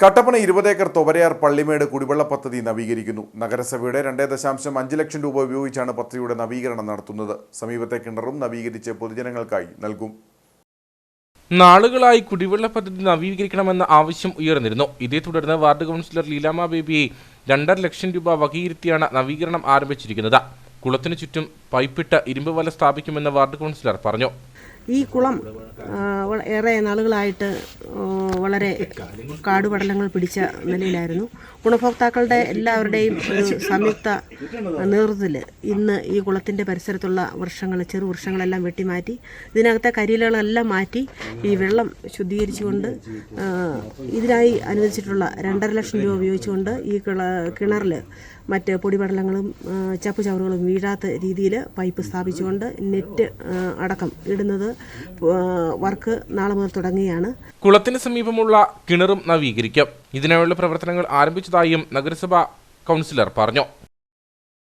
കട്ടപ്പന ഇരുപതേക്കർ തൊവരയാർ പള്ളിമേട് കുടിവെള്ള പദ്ധതി നവീകരിക്കുന്നു. നഗരസഭയുടെ രണ്ടേ ദശാംശം അഞ്ച് ലക്ഷം രൂപ ഉപയോഗിച്ചാണ് പദ്ധതിയുടെ നവീകരണം നടത്തുന്നത്. സമീപത്തെ കിണറും നവീകരിച്ച് പൊതുജനങ്ങൾക്കായി നൽകും. നാളുകളായി കുടിവെള്ള പദ്ധതി നവീകരിക്കണമെന്ന ആവശ്യം ഉയർന്നിരുന്നു. ഇതേ തുടർന്ന് വാർഡ് കൗൺസിലർ ലീലാമ ബേബിയെ രണ്ടര ലക്ഷം രൂപ വകയിരുത്തിയാണ് നവീകരണം ആരംഭിച്ചിരിക്കുന്നത്. കുളത്തിന് ചുറ്റും പൈപ്പിട്ട് ഇരുമ്പ് വല സ്ഥാപിക്കുമെന്ന് വാർഡ് കൗൺസിലർ പറഞ്ഞു. ഈ കുളം ഏറെ നാളുകളായിട്ട് വളരെ കാടുപടലങ്ങൾ പിടിച്ച നിലയിലായിരുന്നു. ഗുണഭോക്താക്കളുടെ എല്ലാവരുടെയും ഒരു സംയുക്ത നേതൃത്വത്തിൽ ഇന്ന് ഈ കുളത്തിന്റെ പരിസരത്തുള്ള വൃക്ഷങ്ങൾ ചെറു വൃക്ഷങ്ങളെല്ലാം വെട്ടിമാറ്റി ഇതിനകത്തെ കരിയിലകളെല്ലാം മാറ്റി ഈ വെള്ളം ശുദ്ധീകരിച്ചുകൊണ്ട് ഇതിനായി അനുവദിച്ചിട്ടുള്ള രണ്ടര ലക്ഷം രൂപ ഉപയോഗിച്ചുകൊണ്ട് ഈ കിണറിൽ മറ്റ് പൊടിപടലങ്ങളും ചപ്പു ചവറുകളും വീഴാത്ത രീതിയിൽ പൈപ്പ് സ്ഥാപിച്ചുകൊണ്ട് നെറ്റ് അടക്കം ഇടുന്നത് വർക്ക് നാളെ മുതൽ തുടങ്ങുകയാണ്. കുളത്തിന് സമീപമുള്ള കിണറും നവീകരിക്കും. ഇതിനായുള്ള പ്രവർത്തനങ്ങൾ ആരംഭിച്ചതായും നഗരസഭാ കൗൺസിലർ പറഞ്ഞു.